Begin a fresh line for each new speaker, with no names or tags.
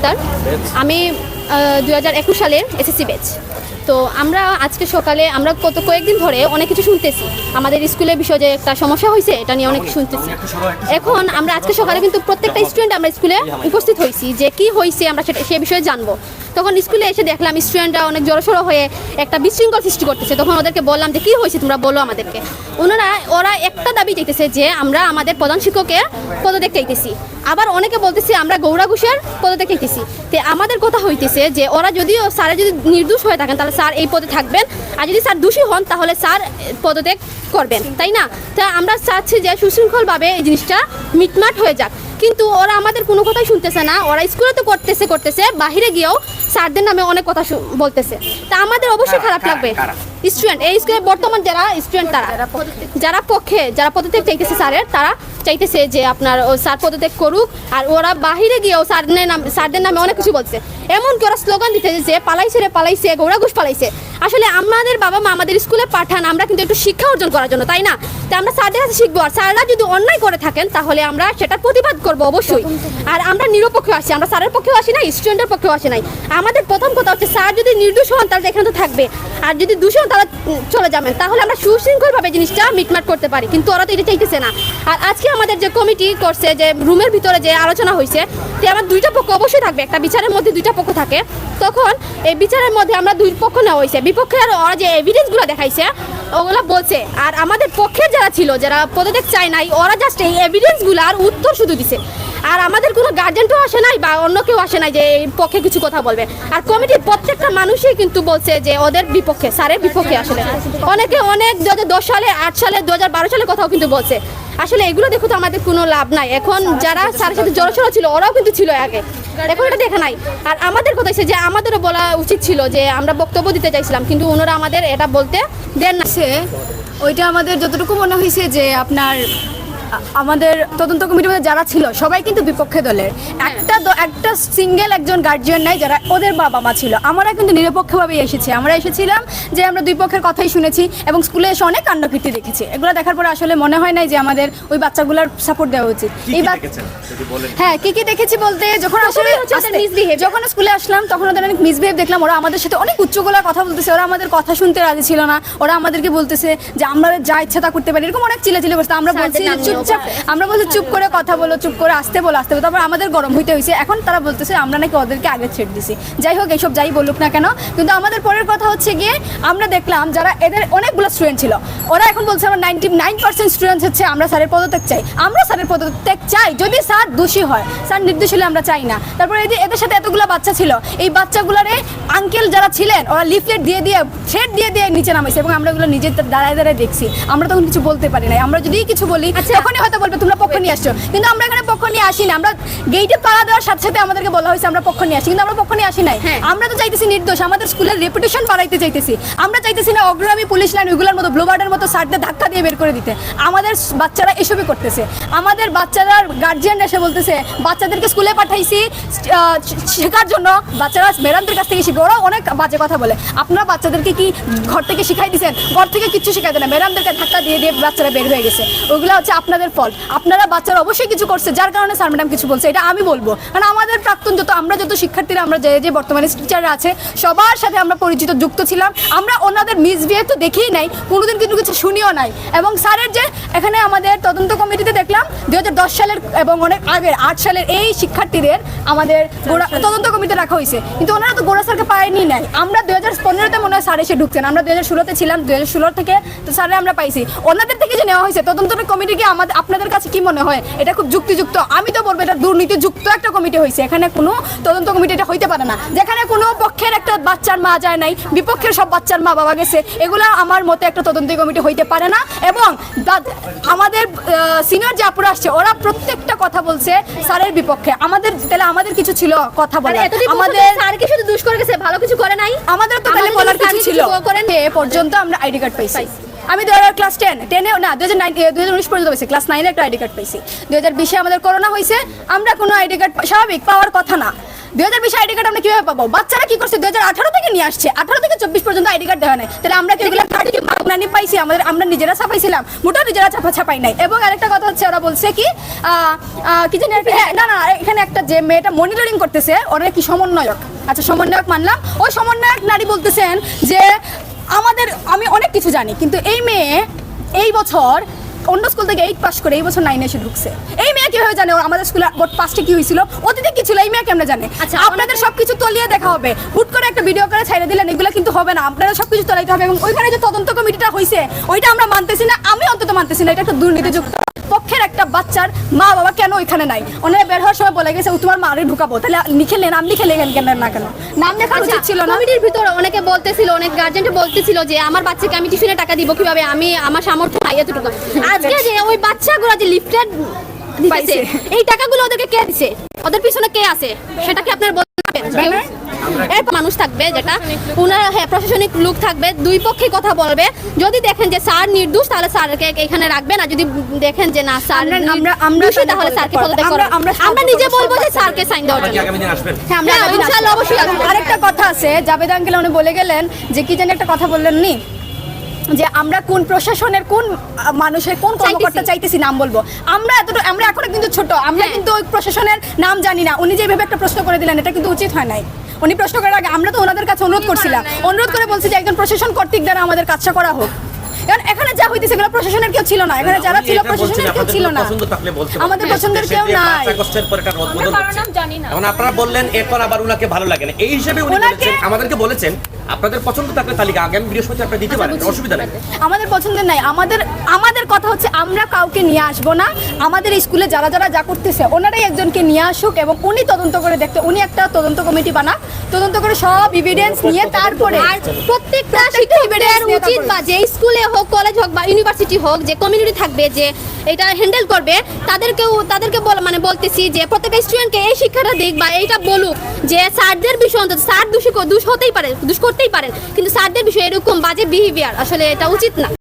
আক্তার আমি দু হাজার একুশ সালের এসএসসি বেচ তো আমরা আজকে সকালে আমরা কত কয়েকদিন ধরে অনেক কিছু শুনতেছি। আমাদের স্কুলের বিষয়ে যে একটা সমস্যা হয়েছে এটা নিয়ে অনেক শুনতেছি। এখন আমরা আজকে সকালে কিন্তু প্রত্যেকটা স্টুডেন্ট আমরা স্কুলে উপস্থিত হয়েছি। যে কি হয়েছে আমরা সেটা সে বিষয়ে জানব। তখন স্কুলে এসে দেখলাম স্টুডেন্টরা অনেক জড়সড়ো হয়ে একটা বিশৃঙ্খল সৃষ্টি করতেছে। তখন ওদেরকে বললাম যে, কী হয়েছে? তোমরা বলো আমাদেরকে। ওনারা ওরা একটা দাবি চাইতেছে যে, আমরা আমাদের প্রধান শিক্ষকের পদত্যাগ চাইতেছি। আবার অনেকে বলতেছে, আমরা গৌরা ঘোষের পদত্যাগ চাইতেছি। তো আমাদের কথা হইতেছে যে, ওরা যদিও স্যারে যদি নির্দোষ হয়ে থাকেন, তাহলে স্যার এই পদে থাকবেন। আর যদি স্যার দোষী হন, তাহলে স্যার পদত্যাগ করবেন। তাই না? তা আমরা চাচ্ছি যে, সুশৃঙ্খলভাবে এই জিনিসটা মিটমাট হয়ে যাক। কিন্তু ওরা আমাদের কোনো কথাই শুনতেছে না। ওরা স্কুলে তো করতেছে করতেছে। বাহিরে গিয়েও স্যারদের নামে অনেক কথা বলতেছে। তা আমাদের অবশ্যই খারাপ লাগবে। স্টুডেন্ট এই স্কুলে বর্তমান যারা স্টুডেন্ট তারা যারা পক্ষে যারা পদত্যাগ চাইতেছে স্যারের তারা চাইতেছে যে আপনার ও স্যার পদত্যাগ করুক আর ওরা বাহিরে গিয়েও স্যারদের নাম স্যারদের নামে অনেক কিছু বলছে। এমনকি ওরা স্লোগান দিতেছে যে পালাইছে রে পালাইছে গৌরা ঘোষ পালাইছে। আসলে আমাদের বাবা মা আমাদের স্কুলে পাঠান আমরা কিন্তু একটু শিক্ষা অর্জন করার জন্য তাই না? তো আমরা স্যারদের কাছে শিখব আর স্যাররা যদি অন্যায় করে থাকেন তাহলে আমরা সেটার প্রতিবাদ করব অবশ্যই। আর আমরা নিরপেক্ষ আসি আমরা স্যারের পক্ষেও আসি না স্টুডেন্টের পক্ষেও আসি নাই। আমাদের প্রথম কথা হচ্ছে স্যার যদি নির্দোষ হন তাহলে এখানে তো থাকবে। আর যদি দূষণ তারা চলে যাবেন। তাহলে আমরা সুশৃঙ্খলভাবে জিনিসটা মিটমাট করতে পারি কিন্তু ওরা তো এটা চাইতেছে না। আর আজকে আমাদের যে কমিটি করছে, যে রুমের ভিতরে যে আলোচনা হয়েছে তো আমার দুইটা পক্ষ অবশ্যই থাকবে। একটা বিচারের মধ্যে দুইটা পক্ষ থাকে। তখন এই বিচারের মধ্যে আমরা দুই পক্ষ নেওয়া হয়েছে বিপক্ষের ওরা যে এভিডেন্সগুলো দেখাইছে, ওগুলো বলছে। আর আমাদের পক্ষের যারা ছিল, যারা পদত্যাগ চায় নাই, ওরা জাস্ট এই এভিডেন্সগুলো আর উত্তর শুধু দিছে। আর আমাদের কোনো গার্জেনও আসে নাই বা অন্য কেউ আসে নাই যে এই পক্ষে কিছু কথা বলবে। আর কমিটির প্রত্যেকটা মানুষই কিন্তু বলছে যে ওদের বিপক্ষে, স্যারের বিপক্ষে আসলে। অনেকে অনেক দু হাজার দশ সালে, আট সালে, দু সালের কথাও কিন্তু বলছে। আসলে এগুলো দেখো তো আমাদের কোনো লাভ নাই। এখন যারা স্যারের সাথে জড়সড় ছিল, ওরাও কিন্তু ছিল আগে। এখন এটা দেখা নাই। আর আমাদের কথা যে, আমাদেরও বলা উচিত ছিল যে, আমরা বক্তব্য দিতে চাইছিলাম, কিন্তু ওনারা আমাদের এটা বলতে দেন না।
সে ওইটা আমাদের যতটুকু মনে হয়েছে যে, আপনার আমাদের তদন্ত কমিটির মধ্যে যারা ছিল সবাই কিন্তু বিপক্ষে দলের। একটা একটা সিঙ্গেল একজন গার্জিয়ান নাই যারা ওদের বাবা মা ছিল। আমরা কিন্তু নিরপেক্ষভাবে এসেছি। আমরা এসেছিলাম যে আমরা দুই পক্ষের কথাই শুনেছি এবং স্কুলে এসে অনেক কাণ্ডকীর্তি দেখেছি। এগুলো দেখার পরে আসলে মনে হয় নাই যে আমাদের ওই বাচ্চাগুলোর সাপোর্ট দেওয়া উচিত। এই হ্যাঁ কি কি দেখেছি বলতে যখন আসলে। যখন স্কুলে আসলাম তখন ওদের অনেক মিসবিহেভ দেখলাম। ওরা আমাদের সাথে অনেক উচ্চ গলায় কথা বলতেছে। ওরা আমাদের কথা শুনতে রাজি ছিল না। ওরা আমাদেরকে বলতেছে যে আমরা যা ইচ্ছা তা করতে পারি। এরকম অনেক চিলে চিলে করতে আমরা বলছি যে আমরা বলছি চুপ করে কথা বলো চুপ করে আসতে বলো আসতে বলো। তারপর আমাদের গরম হইতে হয়েছে এখন তারা বলতেছে আমরা নাকি ওদেরকে আগে ছেড়ে দিছি। যাই হোক এইসব যাই বলুক না কেন কিন্তু আমাদের পরের কথা হচ্ছে গিয়ে আমরা দেখলাম যারা এদের অনেকগুলো স্টুডেন্ট ছিল ওরা এখন বলছে আমরা নাইনটি নাইন পার্সেন্ট স্টুডেন্ট হচ্ছে আমরা স্যারের পদত্যাগ চাই। আমরা স্যারের পদত্যাগ চাই যদি স্যার দোষী হয়। স্যার নির্দোষ হলে আমরা চাই না। তারপরে এদের এদের সাথে এতগুলো বাচ্চা ছিল এই বাচ্চাগুলারে আঙ্কেল যারা ছিলেন ওরা লিফলেট দিয়ে দিয়ে থ্রেড দিয়ে দিয়ে নিচে নামাইছে এবং আমরা এগুলো নিজের দাঁড়ায় দাঁড়ায় দেখছি। আমরা তখন কিছু বলতে পারি না আমরা যদি কিছু বলি
আচ্ছা।
তখনই হয়তো বলবে তোমরা পক্ষ নিয়ে আসছো। কিন্তু আমরা এখানে পক্ষ নিয়ে আসি না। আমরা গেইটে পাড়া দেওয়ার সাথে সাথে আমাদেরকে বলা হয়েছে আমরা পক্ষ নিয়ে আসি। কিন্তু আমরা পক্ষ নিয়ে আসি নাই।
হ্যাঁ।
আমরা তো চাইতেছি নির্দোষ আমাদের স্কুলের রেপুটেশন বাড়াইতে চাইতেছি আমরা চাইতেছি না অগ্রগামী পুলিশ লাইন ওইগুলোর মতো ব্লোবার্ডের মতো সারদের ধাক্কা দিয়ে বের করে দিতে। আমাদের বাচ্চারা এসবই করতেছে। আমাদের বাচ্চারা গার্জিয়ান এসে বলতেছে বাচ্চাদেরকে স্কুলে পাঠাইছি শেখার জন্য। বাচ্চারা ম্যাডামদের কাছ থেকে শিখবে ওরা অনেক বাজে কথা বলে। আপনারা বাচ্চাদেরকে কি ঘর থেকে শিখাই দিয়েছেন ঘর থেকে কিচ্ছু শিখাই দেন না। ম্যাডামদেরকে ধাক্কা দিয়ে দিয়ে বাচ্চারা বের হয়ে গেছে। ওইগুলো হচ্ছে আপনাদের ফল। আপনারা বাচ্চারা অবশ্যই কিছু করছে, যার কারণে স্যার ম্যাডাম কিছু বলছে, এটা আমি বলব। কারণ আমাদের প্রাক্তন যত, আমরা যত শিক্ষার্থীরা, আমরা যে যে বর্তমানে টিচাররা আছে, সবার সাথে আমরা পরিচিত, যুক্ত ছিলাম। আমরা ওনাদের মিসবিহেভ তো দেখেই নাই, কোনোদিন কিন্তু কিছু শুনিও নাই। এবং স্যারের যে, এখানে আমাদের তদন্ত কমিটিতে দেখলাম দুহাজার দশ সালের এবং অনেক আগের, আট সালের এই শিক্ষার্থীদের আমাদের গোড়া, তদন্ত কমিটিতে রাখা হয়েছে। কিন্তু ওনারা তো গোড়া স্যারকে পায়নি নাই। আমরা দু হাজার পনেরোতে মনে হয় স্যার এসে ঢুকছেন। আমরা দু হাজার ষোলোতে ছিলাম দু হাজার ষোলো থেকে তো স্যারে আমরা পাইছি। ওনাদের থেকে যে নেওয়া হয়েছে, তদন্ত কমিটিকে আমাদের আপনাদের কাছে কি মনে হয়? এটা খুব যুক্তিযুক্ত। আমি তো বলব এটা দুর্নীতিযুক্ত একটা কমিটি হয়েছে। এখানে কোনো তদন্ত কমিটি এটা হইতে পারে না। যেখানে কোনো পক্ষের একটা বাচ্চার মা যায় নাই বিপক্ষের সব বাচ্চার মা বাবা গেছে এগুলো আমার মতে একটা তদন্ত কমিটি হইতে পারে না। এবং আমাদের সিনিয়র যে আপুরা আসছে ওরা প্রত্যেকটা কথা বলছে স্যারের বিপক্ষে। আমাদের তাহলে আমাদের কিছু ছিল কথা
বলে
আমাদের
স্যার কি শুধু দুষ করে গেছে? ভালো কিছু করে নাই?
আমাদের তো তাহলে বলার কিছু ছিল। এ পর্যন্ত আমরা আইডি কার্ড পাইছি। আমি দু হাজার ক্লাস টেন টেনে না দু হাজার নাইন দু হাজার উনিশ পর্যন্ত পাইছি ক্লাস নাইনে একটা আইডি কার্ড পেয়েছি দু হাজার বিশে আমাদের করোনা হয়েছে আমরা কোনো আইডি কার্ড স্বাভাবিক পাওয়ার কথা না। দু হাজার বিশ আইডি কার্ড আমরা কীভাবে পাবো? বাচ্চারা কি করছে? দু হাজার আঠারো থেকে নিয়ে আসছে। আঠারো থেকে চব্বিশ পর্যন্ত আইডি কার্ড দেওয়া নাই। তাহলে আমরা কি এগুলো নানি পাইছি? আমাদের আমরা নিজেরা ছাপাইছিলাম। মোটেও নিজেরা ছাপা ছাপাই নাই। এবং আরেকটা কথা হচ্ছে ওরা বলছে কি আহ, আহ, কি জানি একটা- হ্যাঁ, না না এখানে একটা যে মেয়েটা মনিটরিং করতেছে ওরা কি সমন্বয়ক। আচ্ছা সমন্বয়ক মানলাম। ওই সমন্বয়ক নারী বলতেছেন যে আমাদের আমি অনেক কিছু জানি কিন্তু এই মেয়ে এই বছর অন্য স্কুল থেকে এইট পাস করে এই বছর নাইনে এসে ঢুকছে। এই মেয়ে কীভাবে জানে আমাদের স্কুলে বোর্ড পাঁচটা কি হয়েছিল? অতীতে কি ছিল? এই মেয়ে কেমন জানে?
আচ্ছা,
আপনাদের সব কিছু তলিয়ে দেখা হবে। হুট করে একটা ভিডিও করে ছেড়ে দিলেন এগুলো কিন্তু হবে না। আপনারা সবকিছু তলাইতে হবে এবং ওইখানে যে তদন্ত কমিটিটা হয়েছে ওইটা আমরা মানতেছি না আমি অন্তত মানতেছি না এটা একটা দুর্নীতিযুক্ত। পক্ষের একটা বাচ্চার মা বাবা কেন ওইখানে নাই? ওনারা বের হওয়ার সময় বলে গেছে তোমার মারে ঢুকাবো। তাহলে লিখে নেন নাম লিখে লেখেন কেন না কেন? নাম লেখা
আচ্ছা
উচিত ছিল না?
কমিটির ভিতরে অনেকে বলতেছিল অনেক গার্জেন্ট বলতেছিল যে আমার বাচ্চাকে আমি টিউশনে টাকা দিব কীভাবে? আমি আমার সামর্থ্য নাই এতটুকু। আজকে যে ওই বাচ্চাগুলো যে লিফটেড এই টাকাগুলো ওদেরকে কে দিছে? ওদের পিছনে কে আছে? সেটা কি আপনার পারবেন মানুষ থাকবে যেটা ওনার হ্যাঁ প্রশাসনিক লোক থাকবে দুই পক্ষে কথা বলবে। যদি দেখেন যে স্যার নির্দোষ তাহলে স্যারকে এখানে রাখবে না। যদি দেখেন যে না স্যার
আমরা- আমরা-
তাহলে স্যারকে পদত্যাগ
আমরা- আমরা
নিজে বলব যে স্যারকে সাইন দেওয়ার জন্য
হ্যাঁ আমরা
হ্যাঁ, ইনশাআল্লাহ অবশ্যই
আরেকটা কথা আছে জাবেদ আঙ্কেল উনি বলে গেলেন যে কি জানি একটা কথা বললেন নি যে আমরা কোন প্রশাসনের কোন মানুষের কোন কর্মকর্তা চাইতেছি নাম বলব। আমরা এতটা আমরা এখনও কিন্তু ছোট আমরা
হ্যাঁ।
কিন্তু ওই প্রশাসনের নাম জানি না। উনি যেভাবে একটা প্রশ্ন করে দিলেন এটা কিন্তু উচিত হয় নাই। উনি প্রশ্ন করার আগে আমরা তো ওনাদের কাছে অনুরোধ করছিলাম। অনুরোধ করে বলছি যে একজন প্রশাসন কর্তৃক দ্বারা আমাদের কাজটা করা হোক। যা হইতেছে এগুলো প্রশাসনের কেউ ছিল না। এখানে যারা ছিল প্রশাসনের কেউ ছিল না।
পছন্দ থাকলে বলতে
আমাদের পছন্দের কেউ নাই।
আগস্টের পর এটা। এখন আপনারা বললেন এরপর আবার উনাকে ভালো লাগে না। এই হিসেবে উনি বলেছেন আমাদেরকে বলেছেন আপনাদের পছন্দ থাকলে তালিকা আগামী বৃহস্পতি আপনারা দিতে পারেন অসুবিধা নেই।
আমাদের পছন্দের নাই। আমাদের আমাদের কথা হচ্ছে আমরা কাউকে নিয়ে আসব না। আমাদের স্কুলে যারা যারা যা করতেছে ওনারাই একজনকে নিয়ে আসুক এবং উনি তদন্ত করে দেখতে উনি একটা তদন্ত কমিটি বানাক। তদন্ত করে সব ইভিডেন্স নিয়ে তারপরে
আর প্রত্যেকটা শিক্ষকদের উচিত। বা যে স্কুলে হোক কলেজ হোক বা ইউনিভার্সিটি হোক, যে কমিউনিটি থাকবে, যে এটা হ্যান্ডেল করবে, তাদেরকেও, তাদেরকে মানে বলতেছি যে প্রত্যেকটা স্টুডেন্টকে এই শিক্ষাটা দিক বা এইটা বলুক যে স্যারদের বিষয় অন্তত, স্যার দোষী দোষ হতেই পারে, দোষ করতেই পারেন, কিন্তু স্যারদের বিষয়ে এরকম বাজে বিহেভিয়ার আসলে এটা উচিত না।